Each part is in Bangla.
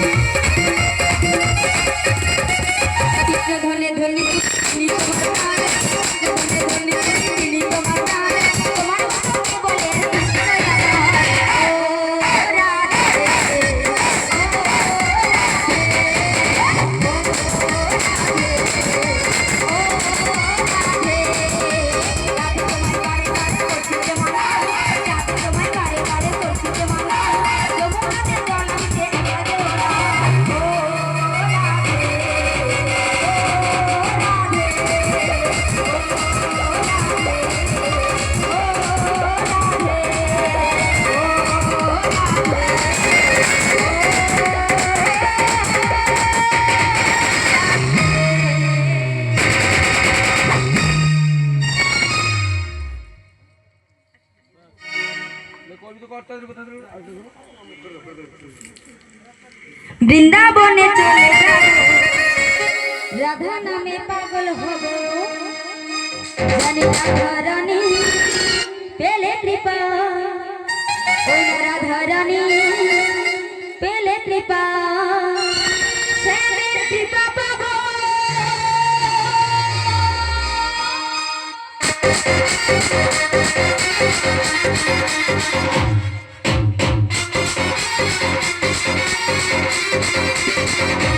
Thank you. বৃন্দাবনে চলে যাব। রাধা নামে পাগল হব। জানি রাধারানী পেলে কৃপা। ওই রাধারানী পেলে কৃপা। কৃপা Thank you.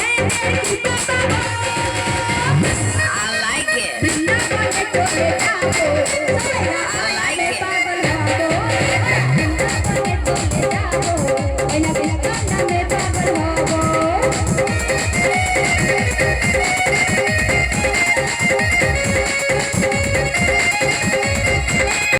like it.